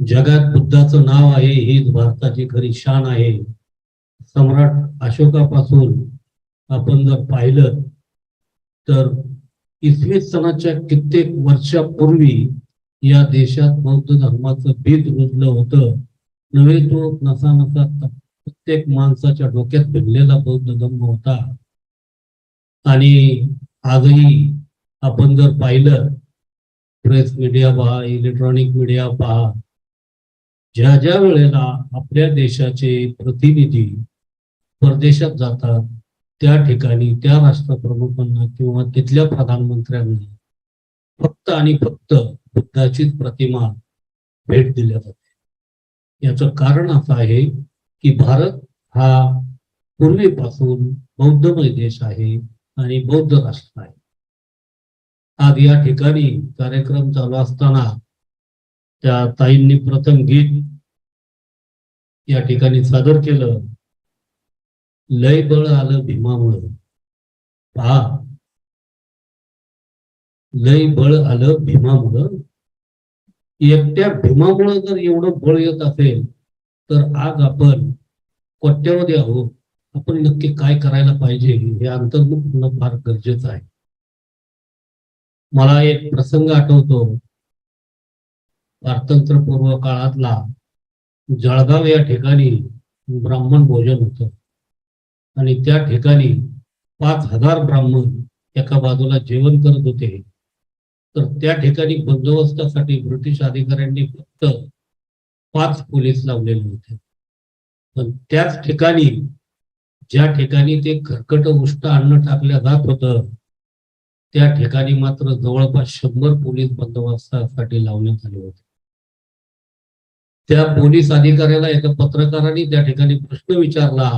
जगात बुद्धाचं नाव आहे हीच भारताची खरी शान आहे. सम्राट अशोकापासून आपण जर पाहिलं तर इसवी सणाच्या कित्येक वर्षापूर्वी या देशात बौद्ध धर्माचं बीज रुजलं होतं. नव्हे तो नसा नसा प्रत्येक माणसाच्या डोक्यात भिनलेला बौद्ध धर्म होता. आणि आजही आपण जर पाहिलं प्रेस मीडिया पहा इलेक्ट्रॉनिक मीडिया पहा ज्या ज्या वेळेला आपल्या देशाचे प्रतिनिधी परदेशात जातात त्या ठिकाणी त्या राष्ट्रप्रमुखांना किंवा तिथल्या प्रधानमंत्र्यांना फक्त आणि फक्त बुद्धाचीच प्रतिमा भेट दिल्या जाते. याचं कारण असं आहे की भारत हा पूर्वीपासून बौद्धमय देश आहे आणि बौद्ध राष्ट्र आहे. आज या ठिकाणी कार्यक्रम चालू असताना त्या ताईंनी प्रथम गीत या ठिकाणी सादर केलं. लय बळ आलं भीमामुळं. पहा. लय बळ आलं भीमामुळं. एकट्या भीमामुळं जर एवढं बळ येत असेल तर आज आपण कोट्यामध्ये आहोत. आपण नक्की काय करायला पाहिजे हे अंतर्मुख होणं फार गरजेचं आहे. मला एक प्रसंग आठवतो. स्वातंत्र्यपूर्व काळातला जळगाव या ठिकाणी ब्राह्मण भोजन होतं. आणि त्या ठिकाणी पाच हजार ब्राह्मण एका बाजूला जेवण करत होते. तर त्या ठिकाणी बंदोबस्तासाठी ब्रिटिश अधिकाऱ्यांनी फक्त पाच पोलीस लावलेले होते. पण त्याच ठिकाणी ज्या ठिकाणी ते खरकट उष्ट अन्न टाकलं जात होतं त्या ठिकाणी मात्र जवळपास शंभर पोलीस बंदोबस्तासाठी लावण्यात आले होते. त्या पोलीस अधिकाऱ्याला एका पत्रकाराने त्या ठिकाणी प्रश्न विचारला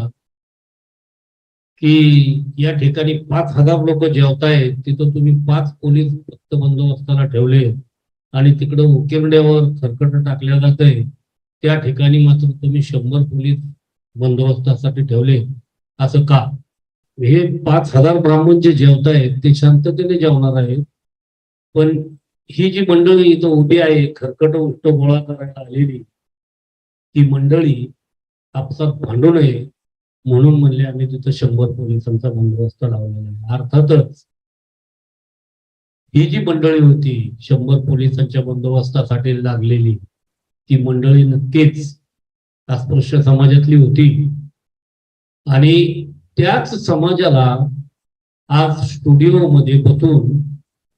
की या ठिकाणी पाच हजार लोक जेवतायत तिथं तुम्ही पाच पोलीस फक्त बंदोबस्ताला ठेवले आणि तिकडं उकिरड्यावर खरकट टाकल्या जाते त्या ठिकाणी मात्र तुम्ही शंभर पोलीस बंदोबस्तासाठी ठेवले. असं का? हे पाच हजार ब्राह्मण जे जेवतायत ते शांततेने जेवणार आहेत. पण ही जी मंडळी इथं उभी आहे खरकट उष्ट गोळा करायला आलेली ती मंडळी आपसात भांडू नये म्हणून म्हणले आम्ही तिथं शंभर पोलिसांचा बंदोबस्त लावलेला आहे. अर्थातच ही जी मंडळी होती शंभर पोलिसांच्या बंदोबस्तासाठी लागलेली ती मंडळी नक्कीच अस्पृश्य समाजातली होती. आणि त्याच समाजाला आज स्टुडिओ बसून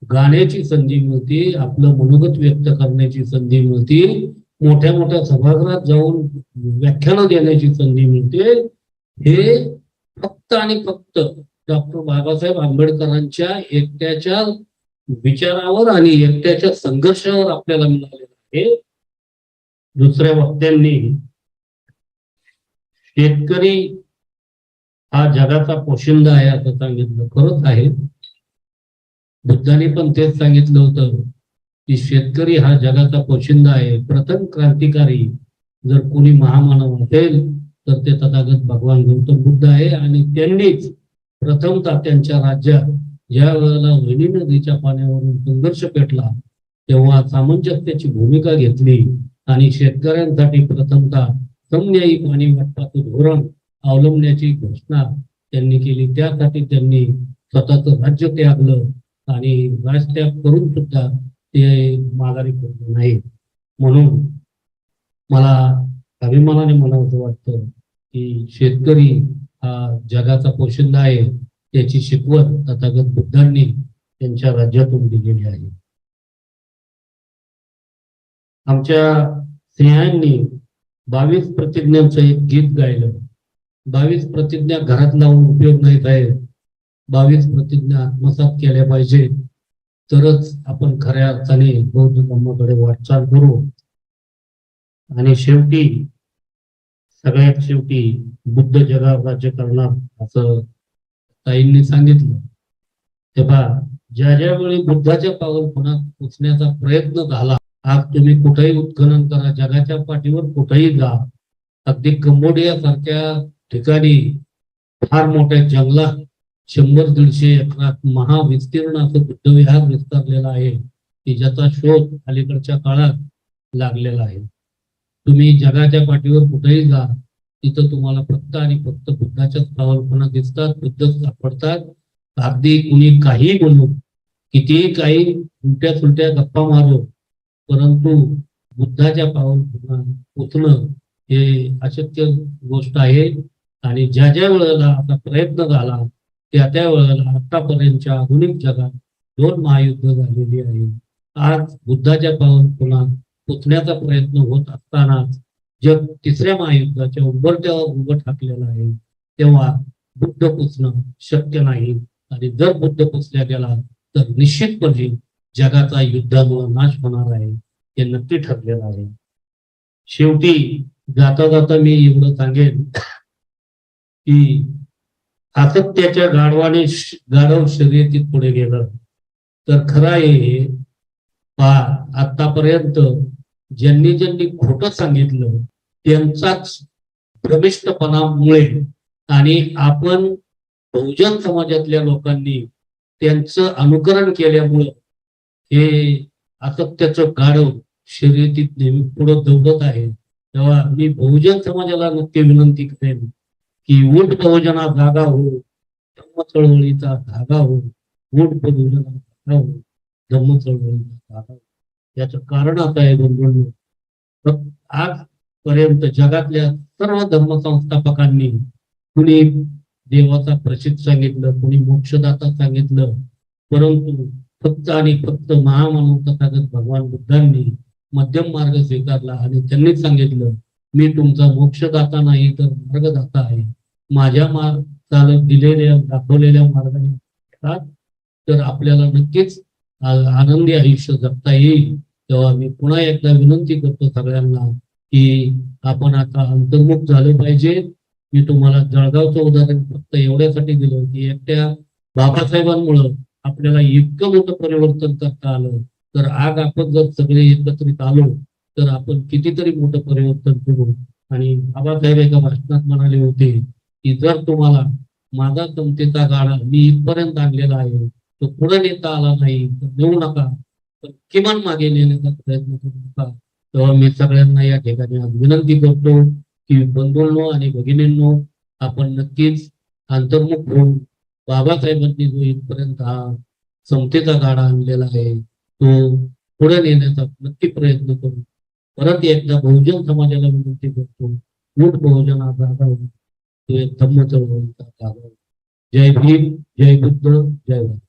गाण्याची संधी मिळते आपलं मनोगत व्यक्त करण्याची संधी मिळते मोठ्या मोठ्या सभागृहात जाऊन व्याख्यानं देण्याची संधी मिळते हे फक्त आणि फक्त डॉक्टर बाबासाहेब आंबेडकरांच्या एकट्याच्या विचारावर आणि एकट्याच्या संघर्षावर आपल्याला मिळालेलं आहे. दुसऱ्या वक्त्यांनी शेतकरी हा जगाचा पोशिंदा आहे असं सांगितलं खरंच आहे. बुद्धाने पण तेच सांगितलं होतं. की शेतकरी हा जगाचा पोशिंदा आहे प्रथम क्रांतिकारी जर कोणी महामानव असेल तर ते तथागत भगवान गौतम बुद्ध आहे आणि त्यांनीच प्रथमतः त्यांच्या राज्यात ज्या वेळेला वहिनी नदीच्या पाण्यावरून संघर्ष पेटला तेव्हा सामंजस्याची भूमिका घेतली आणि शेतकऱ्यांसाठी प्रथमतः समन्यायी पाणी वाटपाचं धोरण अवलंबण्याची घोषणा त्यांनी केली. त्यासाठी त्यांनी स्वतःचं राज्य त्यागलं आणि राजत्याग करून सुद्धा ते माघारी पडले नाही. म्हणून मला अभिमानाने मला असं वाटतं की शेतकरी हा जगाचा पोशिंदा आहे. त्याची शिकवण तथागत बुद्धांनी त्यांच्या राज्यातून दिलेली आहे. आमच्या स्त्रियांनी बावीस प्रतिज्ञांचं एक गीत गायलं. बावीस प्रतिज्ञा घरात लावून उपयोग नाही आहे बावीस प्रतिज्ञा आत्मसात केल्या पाहिजेत. तरच आपण खऱ्या अर्थाने बौद्ध धर्माकडे वाटचाल करू. आणि शेवटी सगळ्यात शेवटी बुद्ध जगावर राज्य करणार असं ताईंनी सांगितलं. तेव्हा ज्या ज्या वेळी बुद्धाच्या पावर पुन्हा पोचण्याचा प्रयत्न झाला आज तुम्ही कुठेही उत्खनन करा जगाच्या पाठीवर कुठेही जा अगदी कंबोडिया सारख्या ठिकाणी फार मोठ्या जंगलात शंभर दीडशे एकरात महाविस्तीर्ण असं बुद्धविहार विस्तारलेला आहे. की ज्याचा शोध अलीकडच्या काळात लागलेला आहे. तुम्ही जगाच्या पाठीवर कुठेही जा तिथं तुम्हाला फक्त आणि फक्त बुद्धाच्याच पावलपणा दिसतात बुद्ध सापडतात. अगदी कुणी काही बोलू कितीही काही उलट्या सुलट्या गप्पा मारो परंतु बुद्धाच्या पावलपणा पोचणं हे अशक्य गोष्ट आहे. आणि ज्या ज्या वेळेला आता प्रयत्न झाला त्या त्या वेळेला आतापर्यंतच्या आधुनिक जगात दोन महायुद्ध झालेली आहेत. आज बुद्धाच्या पावलपणा पोचण्याचा प्रयत्न होत असतानाच जग तिसऱ्या महायुद्धाच्या उंबरट्यावर उभं ठाकलेलं आहे. तेव्हा बुद्ध पुचणं शक्य नाही. आणि जर बुद्ध पुचल्या गेला तर निश्चितपणे जगाचा युद्धामुळे नाश होणार आहे हे नक्की ठरलेलं आहे. शेवटी जाता जाता मी एवढं सांगेन की सातत्याच्या गाढवाने गाढव शर्यतीत पुढे गेलं. तर खरं आहे पा आतापर्यंत ज्यांनी ज्यांनी खोटं सांगितलं त्यांचाच भ्रमिष्टपणामुळे आणि आपण बहुजन समाजातल्या लोकांनी त्यांचं अनुकरण केल्यामुळं हे असत्याचं गाढव शर्यतीत नेहमी पुढे दौडत आहे. तेव्हा मी बहुजन समाजाला नक्की विनंती करेन. की ऊट बहुजना जागा हो धम्म चळवळीचा धागा हो ऊट बहुजना धागा हो धम्म चळवळीचा धागा हो. याचं कारण आता आहे आज आजपर्यंत जगातल्या सर्व धर्म संस्थापकांनी कुणी देवाचा प्रसिद्ध सांगितलं कुणी मोक्षदाता सांगितलं परंतु फक्त आणि फक्त महामानव तथागत भगवान बुद्धांनी मध्यम मार्ग स्वीकारला आणि त्यांनीच सांगितलं मी तुमचा मोक्षदाता नाही तर मार्गदाता आहे. माझ्या मार्ग दिलेल्या दाखवलेल्या मार्गाने तर आपल्याला नक्कीच आनंदी आयुष्य जगता येईल. तेव्हा मी पुन्हा एकदा विनंती करतो सगळ्यांना की आपण आता अंतर्मुख झालं पाहिजे. मी तुम्हाला जळगावचं उदाहरण फक्त एवढ्यासाठी दिलं की एकट्या बाबासाहेबांमुळं आपल्याला इतकं मोठं परिवर्तन करता आलं. तर आज आपण जर सगळे एकत्रित आलो तर आपण कितीतरी मोठं परिवर्तन करू. आणि बाबासाहेब एका भाषणात म्हणाले होते की जर तुम्हाला माझा समतेचा गाडा मी इथपर्यंत आणलेला आहे तो पुढे नेता आला नाही तर नेऊ नका. पण किमान मागे नेण्याचा प्रयत्न करू नका. तेव्हा मी सगळ्यांना या ठिकाणी आज विनंती करतो की बंधूंनो आणि भगिनींनो आपण नक्कीच अंतर्मुख होऊन बाबासाहेबांनी जो इथपर्यंत हा समतेचा गाडा आणलेला आहे तो पुढे नेण्याचा नक्की प्रयत्न करू. परत एकदा बहुजन समाजाला विनंती करतो. मूठ बहुजन आज धम्म चळवळीचा जय भीम जय बुद्ध जय भारत.